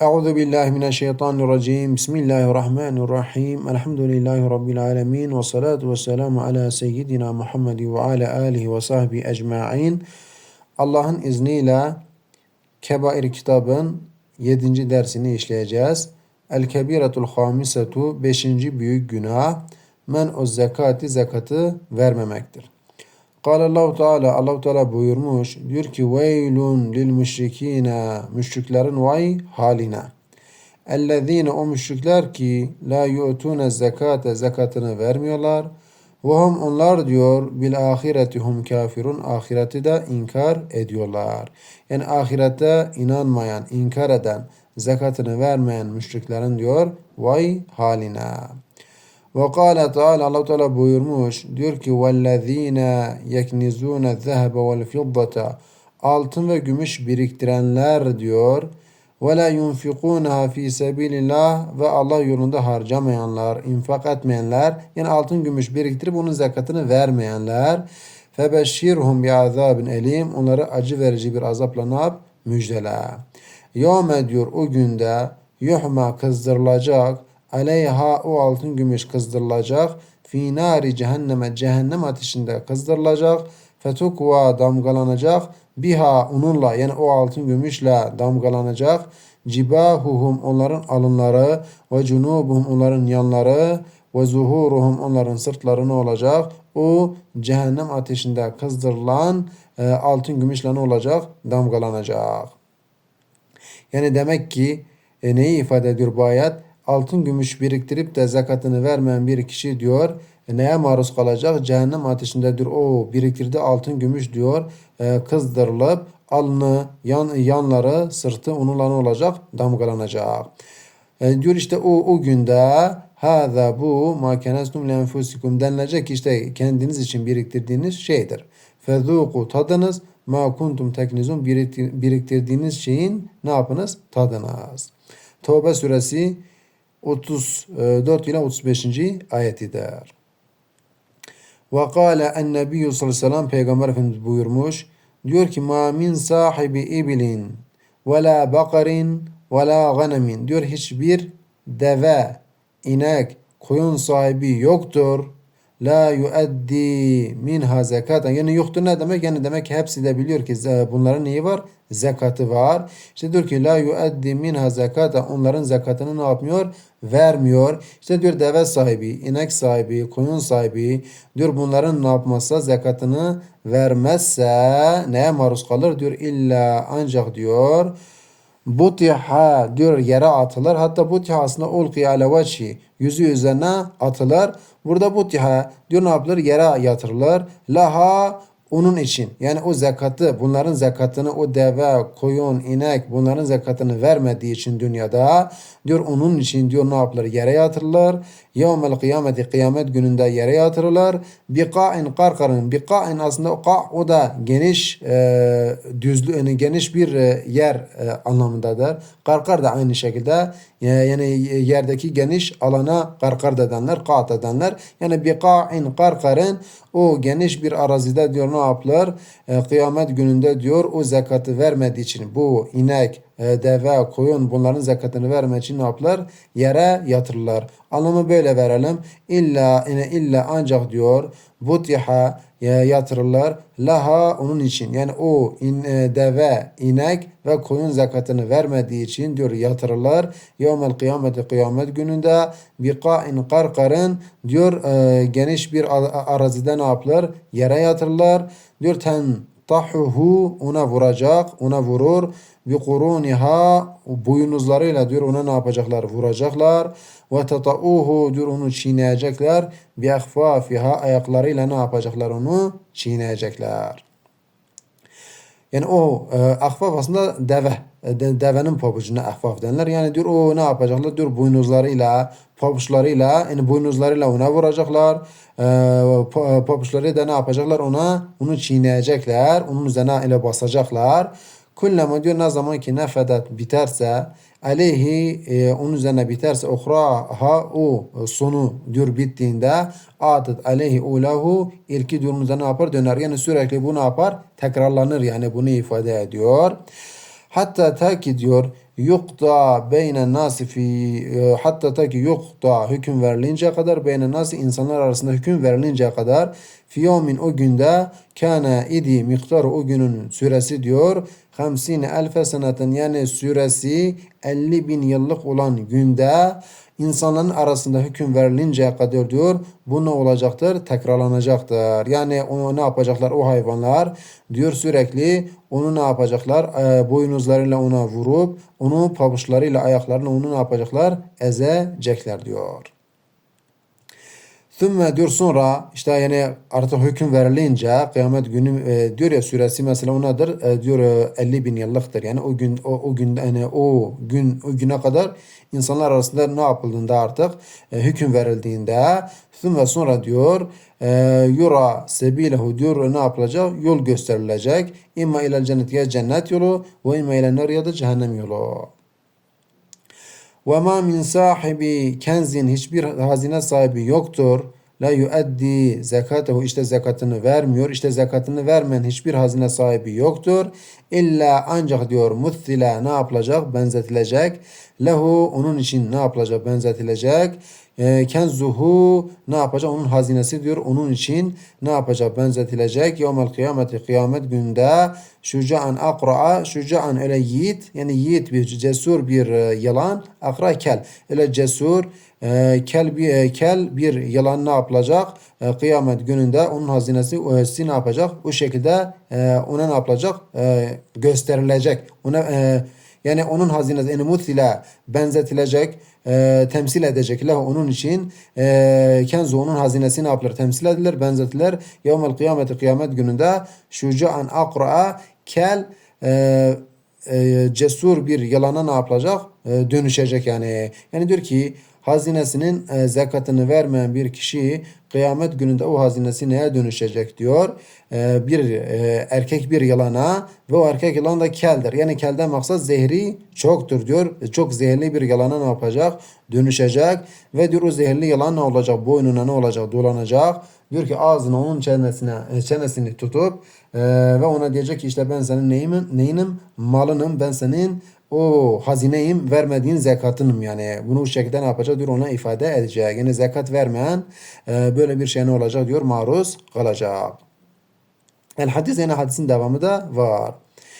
Euzu billahi mineşşeytanirracim. Bismillahirrahmanirrahim. Elhamdülillahi rabbil alamin ve salatu vesselamu ala seyyidina Muhammed ve ala alihi ve sahbihi ecmaîn. Allah'ın izniyle Kebair kitabın 7. dersini işleyeceğiz. El kebiretul hamisetu 5. büyük günah men o zekati zekatı vermemektir. Allahu Teala Allahu Teala buyurmuş diyor ki veylun lil müşrikine müşriklerin vay haline. Ellezine o müşrikler ki la yu'tune zekate zekatını vermiyorlar. Ve hum onlar diyor bil ahireti hum kafirun ahireti de inkar ediyorlar. Yani ahirete inanmayan, inkar eden, zekatını vermeyen müşriklerin diyor vay haline. Ve kâle Teala Allah Teala buyurmuş diyor ki vellezîne yeknizûne zehebe vel fiddata altın ve gümüş biriktirenler diyor ve la yunfikûneha fî sebilillah ve Allah yolunda harcamayanlar, infak etmeyenler yani altın gümüş biriktirip bunun zekatını vermeyenler febeşşirhum bi azabin elim onları acı verici bir azapla ne yap? Müjdele. Yevme diyor o günde yuhma kızdırılacak aleyha o altın gümüş kızdırılacak. Fi nari cehenneme cehennem ateşinde kızdırılacak. Fetukva damgalanacak. Biha onunla yani o altın gümüşle damgalanacak. Cibahuhum onların alınları ve cunubuhum onların yanları ve zuhuruhum onların sırtları ne olacak? O cehennem ateşinde kızdırılan e, altın gümüşle ne olacak? Damgalanacak. Yani demek ki e, neyi ifade ediyor bu ayet? Altın gümüş biriktirip de zakatını vermeyen bir kişi diyor e, neye maruz kalacak? Cehennem ateşindedir. O biriktirdi altın gümüş diyor e, kızdırılıp alnı, yan, yanları, sırtı onunla olacak? Damgalanacak. E, diyor işte o, o günde Hâzâ bu mâ kenestum lenfusikum denilecek işte kendiniz için biriktirdiğiniz şeydir. Fezûku tadınız ma kuntum teknizun biriktirdiğiniz şeyin ne yapınız? Tadınız. Tövbe suresi 34 ile 35. ayetidir. Ve kâle en nebiyyü sallallahu aleyhi ve sellem peygamber efendimiz buyurmuş. Diyor ki ma min sahibi ibilin ve la bakarin ve la ganemin. Diyor hiçbir deve, inek, koyun sahibi yoktur la yuaddi minha zekatan. Yani yoktur ne demek? Yani demek ki hepsi de biliyor ki bunların neyi var? Zekatı var. İşte diyor ki la yuaddi minha zekata. Onların zekatını ne yapmıyor? Vermiyor. İşte diyor deve sahibi, inek sahibi, koyun sahibi diyor bunların ne yapmazsa zekatını vermezse neye maruz kalır? Diyor illa ancak diyor butiha diyor yere atılır. Hatta butiha aslında ulqiya ala yüzü üzerine atılır. Burada butiha diyor ne yapılır? Yere yatırılır. Laha onun için yani o zekatı bunların zekatını o deve, koyun, inek bunların zekatını vermediği için dünyada diyor onun için diyor ne yapılır? Yere yatırılır. Yevmel kıyameti kıyamet gününde yere yatırılır. Biqa'in karkarın. Biqa'in aslında o da geniş e, düzlü yani geniş bir e, yer e, anlamındadır. Karkar da aynı şekilde e, yani yerdeki geniş alana karkar denler, kat edenler. Yani biqa'in karkarın o geniş bir arazide diyor ne yapılır? E, kıyamet gününde diyor o zekatı vermediği için bu inek, e, deve, koyun bunların zekatını vermek için ne yapılır? Yere yatırırlar. Anlamı böyle verelim. İlla ine illa ancak diyor butiha yatırırlar. Laha onun için yani o in, e, deve, inek ve koyun zekatını vermediği için diyor yatırırlar. Yevmel kıyameti kıyamet gününde biqa'in karkarın diyor e, geniş bir arazide ne yapılır? Yere yatırırlar. Diyor ten tahuhu ona vuracak, ona vurur. Bi kuruniha boynuzlarıyla diyor ona ne yapacaklar? Vuracaklar. Ve tatauhu diyor onu çiğneyecekler. Bi ahfafiha ayaklarıyla ne yapacaklar onu? Çiğneyecekler. Yani o e, ahfaf aslında deve. E, pabucuna ahfaf denler. Yani diyor o ne yapacaklar? Diyor boynuzlarıyla, pabuçlarıyla, yani boynuzlarıyla ona vuracaklar. E, pabuçları da ne yapacaklar? Ona onu çiğneyecekler. Onun üzerine ile basacaklar. Kullama diyor ne zaman ki nefedet biterse aleyhi e, onun üzerine biterse ha o sonu diyor bittiğinde adet aleyhi ulahu ilki diyor üzerine ne yapar döner. Yani sürekli bu ne yapar? Tekrarlanır yani bunu ifade ediyor. Hatta ta ki diyor yukta beynen nasi fi e, hatta ta ki yukta hüküm verilinceye kadar beynen nasi insanlar arasında hüküm verilinceye kadar fi o günde kana idi miktarı o günün süresi diyor 50 elfe senetin yani süresi 50 bin yıllık olan günde insanların arasında hüküm verilinceye kadar diyor bu ne olacaktır? Tekrarlanacaktır. Yani onu ne yapacaklar o hayvanlar diyor sürekli onu ne yapacaklar? E, boynuzlarıyla ona vurup onu pabuçlarıyla ayaklarını onu ne yapacaklar? Ezecekler diyor. Thümme diyor sonra işte yani artık hüküm verilince kıyamet günü e, diyor ya süresi mesela onadır e, diyor e, 50 bin yıllıktır. Yani o gün o, o gün yani o gün o güne kadar insanlar arasında ne yapıldığında artık e, hüküm verildiğinde thümme sonra diyor e, yura sebilehu diyor ne yapılacak? Yol gösterilecek. İmma ile cennet ya cennet yolu ve imma ile nar ya da cehennem yolu. Ve ma min sahibi kenzin hiçbir hazine sahibi yoktur. La yuaddi zekatehu işte zekatını vermiyor. İşte zekatını vermeyen hiçbir hazine sahibi yoktur. İlla ancak diyor muthila ne yapılacak? Benzetilecek. Lehu onun için ne yapılacak? Benzetilecek. E, kenzuhu ne yapacak? Onun hazinesi diyor. Onun için ne yapacak? Benzetilecek. Yevmel kıyameti kıyamet günde şuca'an akra'a şuca'an öyle yiğit yani yiğit bir cesur bir e, yılan akra kel öyle cesur e, kel bir e, kel bir yılan ne yapılacak? E, kıyamet gününde onun hazinesi öğesi ne yapacak? Bu şekilde ona ne yapılacak? Gösterilecek. Ona e, yani onun hazinesi yani muthile benzetilecek, e, temsil edecek. Lehu onun için e, kenzu onun hazinesi ne yapılır? Temsil edilir, benzetilir. Yevmel kıyameti kıyamet gününde şuca'an akra'a kel e, e, cesur bir yalana ne yapılacak? E, dönüşecek yani. Yani diyor ki hazinesinin e, zekatını vermeyen bir kişi kıyamet gününde o hazinesi neye dönüşecek diyor. E, bir e, erkek bir yalana ve o erkek yılan da keldir. Yani kelden maksat zehri çoktur diyor. Çok zehirli bir yalana ne yapacak? Dönüşecek ve diyor o zehirli yılan ne olacak? Boynuna ne olacak? Dolanacak. Diyor ki ağzına onun çenesine, çenesini tutup ve ona diyecek ki işte ben senin neyimin, neyinim? Malınım. Ben senin o hazineyim vermediğin zekatınım yani. Bunu bu şekilde ne yapacak diyor ona ifade edecek. Yani zekat vermeyen e, böyle bir şey ne olacak diyor maruz kalacak. El hadis yani hadisin devamı da var.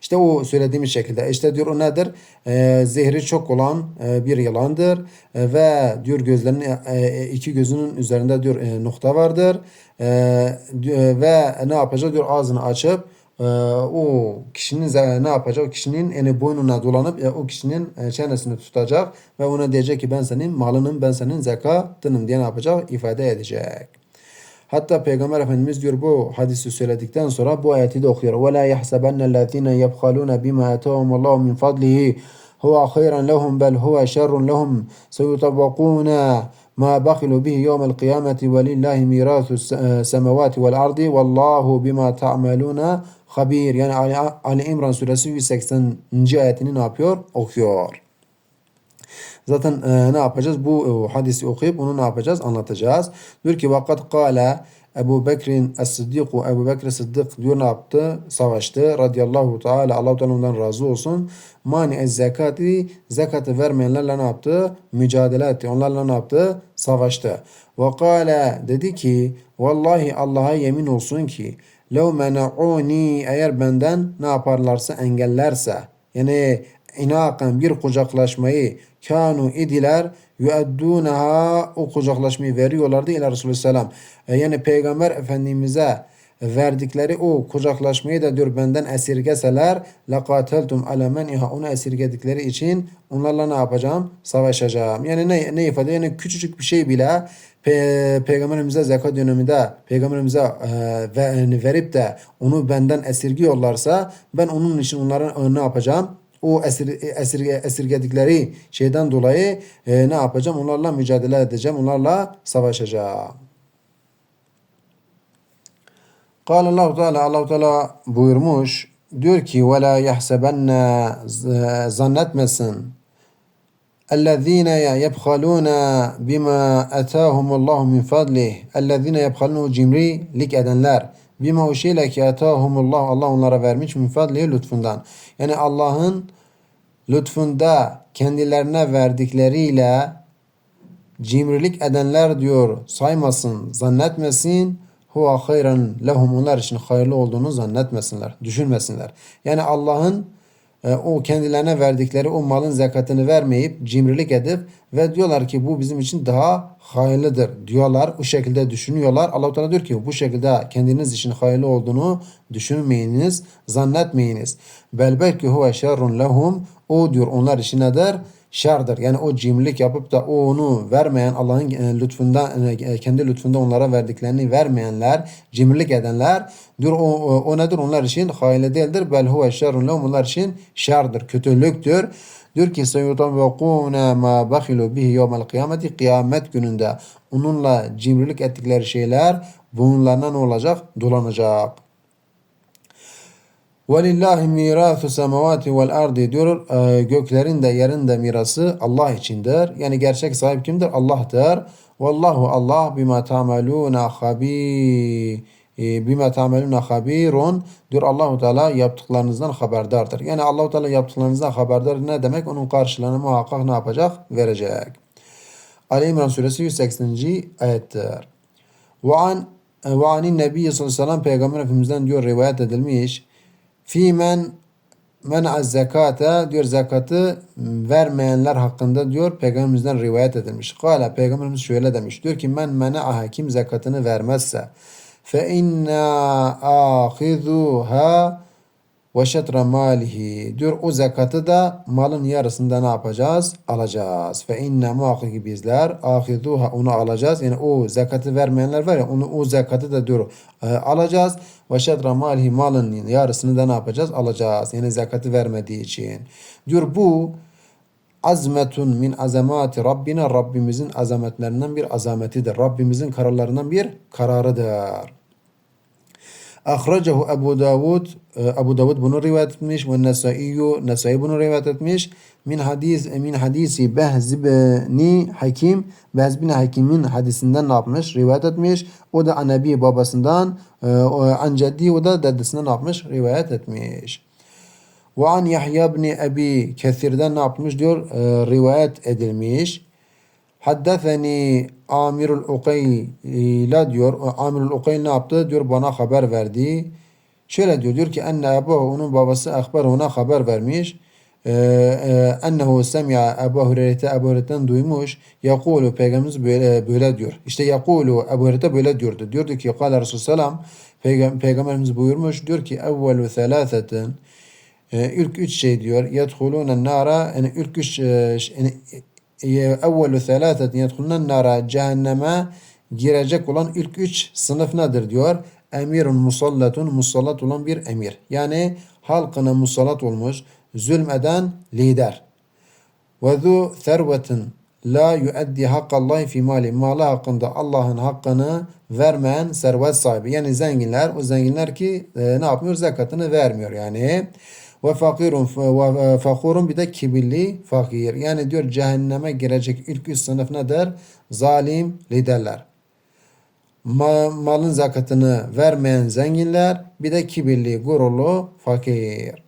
İşte o söylediğimiz şekilde işte diyor o nedir? E, zehri çok olan e, bir yılandır e, ve diyor gözlerinin e, iki gözünün üzerinde diyor e, nokta vardır e, ve ne yapacak diyor ağzını açıp e, o kişinin ne yapacak? O kişinin eni boynuna dolanıp e, o kişinin e, çenesini tutacak ve ona diyecek ki ben senin malının ben senin zekatınım diye ne yapacak? ifade edecek. Hatta Peygamber Efendimiz diyor bu hadisi söyledikten sonra bu ayeti de okuyor. وَلَا يَحْسَبَنَّ الَّذ۪ينَ يَبْخَلُونَ بِمَا اَتَوْهُمُ اللّٰهُ مِنْ فَضْلِهِ هُوَ خَيْرًا لَهُمْ بَلْ هُوَ شَرٌ لَهُمْ سَيُطَبَّقُونَ ma bakhilu bihi yevmel kıyameti ve lillahi mirasu semavati vel ardi vallahu bima ta'meluna habir. Yani Ali, Ali İmran suresi 180. ayetini ne yapıyor? Okuyor. Zaten e, ne yapacağız? Bu e, hadisi okuyup onu ne yapacağız? Anlatacağız. Diyor ki vakat kâle Ebu Bekir'in Es-Sıddiku Ebu Bekir Sıddık diyor ne yaptı? Savaştı. Radiyallahu Teala Allah Teala ondan razı olsun. Mani ez zekati zekatı vermeyenlerle ne yaptı? Mücadele etti. Onlarla ne yaptı? Savaştı. Ve kâle dedi ki vallahi Allah'a yemin olsun ki lev mena'uni eğer benden ne yaparlarsa engellerse yani inakan bir kucaklaşmayı kanu idiler yuaddunaha o kucaklaşmayı veriyorlardı ila Resulü Selam. E, yani Peygamber Efendimiz'e verdikleri o kucaklaşmayı da diyor benden esirgeseler laqateltum ala meniha onu esirgedikleri için onlarla ne yapacağım? Savaşacağım. Yani ne, ne ifade? Yani küçücük bir şey bile Pe Peygamberimize zekat döneminde Peygamberimize e, verip de onu benden esirgiyorlarsa ben onun için onların ne yapacağım? o esir, esir, esirgedikleri şeyden dolayı e, ne yapacağım? Onlarla mücadele edeceğim. Onlarla savaşacağım. Kâle Allah Teala Allah Teala buyurmuş. Diyor ki ve la yahsebenne zannetmesin الذين يبخلون بما أتاهم الله من فضله الذين يبخلون cimrilik edenler bima o şeyle ki etahumullah Allah onlara vermiş min fadlihi lütfundan. Yani Allah'ın lütfunda kendilerine verdikleriyle cimrilik edenler diyor saymasın, zannetmesin. Huve hayran lehum onlar için hayırlı olduğunu zannetmesinler, düşünmesinler. Yani Allah'ın o kendilerine verdikleri o malın zekatını vermeyip cimrilik edip ve diyorlar ki bu bizim için daha hayırlıdır diyorlar. O şekilde düşünüyorlar. Allah Teala diyor ki bu şekilde kendiniz için hayırlı olduğunu düşünmeyiniz, zannetmeyiniz. Bel belki huve şerrun lehum. O diyor onlar için nedir? Şerdir. Yani o cimrilik yapıp da onu vermeyen Allah'ın e, lütfunda e, kendi lütfunda onlara verdiklerini vermeyenler, cimrilik edenler diyor o, o, nedir? Onlar için hayırlı değildir. Bel huve şerrun. Onlar için şerdir, kötülüktür. Diyor ki seyutavvekûne ma bakhilu bihi yevmel kıyameti kıyamet gününde onunla cimrilik ettikleri şeyler bunlarla ne olacak? Dolanacak. وَلِلَّهِ مِيرَاثُ semavati vel ardi diyor. E, göklerin de yerin de mirası Allah içindir. Yani gerçek sahip kimdir? Allah'tır. Vallahu Allah bima tameluna habir e, bima tameluna habirun diyor Allahu Teala yaptıklarınızdan haberdardır. Yani Allahu Teala yaptıklarınızdan haberdar ne demek? Onun karşılığını muhakkak ne yapacak? Verecek. Ali İmran suresi 180. ayettir. Ve an ve anin Nebi sallallahu aleyhi ve sellem peygamber efendimizden diyor rivayet edilmiş. Fimen men'a zekata diyor zekatı vermeyenler hakkında diyor peygamberimizden rivayet edilmiş. Kala peygamberimiz şöyle demiş. Diyor ki men mena'aha kim zekatını vermezse fe inna ahizuha ve şetre malihi diyor o zekatı da malın yarısında ne yapacağız? Alacağız. Fe inne muhakkik bizler ahiduha onu alacağız. Yani o zekatı vermeyenler var ya onu o zekatı da diyor e, alacağız. Ve şetre malihi malın yarısını da ne yapacağız? Alacağız. Yani zekatı vermediği için. Diyor bu azmetun min azamati Rabbina Rabbimizin azametlerinden bir azametidir. Rabbimizin kararlarından bir kararıdır. Ahrecehu Ebu Davud Ebu Davud bunu rivayet etmiş ve Nesai'yu Nesai bunu rivayet etmiş. Min hadis min hadisi Behz ibn Hakim Behz bin Hakim'in hadisinden ne yapmış? Rivayet etmiş. O da Anabi babasından an ceddi o da dedesinden ne yapmış? Rivayet etmiş. Ve an Yahya ibn Ebi Kesir'den ne yapmış diyor? Rivayet edilmiş. Haddetheni Amirul Ukayla diyor. Amirul Ukayl ne yaptı? Diyor bana haber verdi. Şöyle diyor. Diyor ki enne ebu onun babası akbar ona haber vermiş. Ee, e, ennehu semya Ebu Hureyre Ebu Hureyre'den duymuş. Yakulu peygamberimiz böyle böyle diyor. İşte yakulu Ebu Hureyre böyle diyordu. Diyordu ki kâle Resulü selam peygamberimiz buyurmuş. Diyor ki evvelu thelâthetin e, ilk üç şey diyor. Yedhulûnen nara yani ilk üç e, yani evvelu selâsetin yedhulnen nara cehenneme girecek olan ilk üç sınıf nedir diyor. Emirun musallatun musallat olan bir emir. Yani halkına musallat olmuş zulmeden lider. Ve zu servetin la yuaddi hakkallahi fi mali. Malı hakkında Allah'ın hakkını vermeyen servet sahibi. Yani zenginler o zenginler ki e, ne yapmıyor? Zekatını vermiyor yani. Ve fakirun fakurun bir de kibirli fakir. Yani diyor cehenneme girecek ilk üç sınıf nedir? Zalim liderler. Ma, malın zakatını vermeyen zenginler bir de kibirli, gururlu fakir.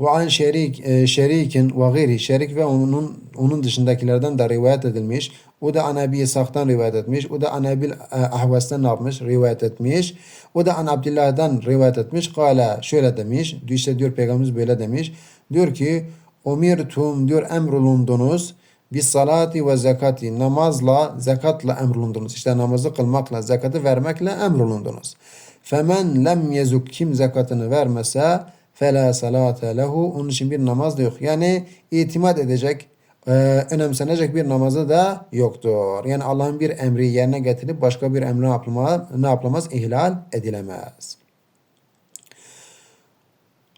Ve an şerik, e, şerikin ve gayri şerik ve onun onun dışındakilerden de rivayet edilmiş. O da an Ebi İshak'tan rivayet etmiş. O da an Ebil e, Ahvas'tan ne yapmış? Rivayet etmiş. O da an Abdullah'dan rivayet etmiş. Kala şöyle demiş. İşte diyor Peygamberimiz böyle demiş. Diyor ki Umirtum diyor emrolundunuz bis salati ve zekati namazla zekatla emrolundunuz. İşte namazı kılmakla zekatı vermekle emrolundunuz. Femen lem yezuk kim zekatını vermese fela salate lehu onun için bir namaz da yok. Yani itimat edecek e, önemsenecek bir namazı da yoktur. Yani Allah'ın bir emri yerine getirip başka bir emri yapılmaz, ne yapılamaz? İhlal edilemez.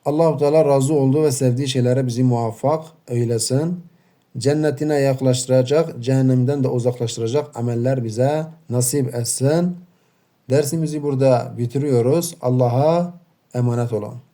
Allah-u Teala razı olduğu ve sevdiği şeylere bizi muvaffak eylesin. Cennetine yaklaştıracak, cehennemden de uzaklaştıracak ameller bize nasip etsin. Dersimizi burada bitiriyoruz. Allah'a emanet olun.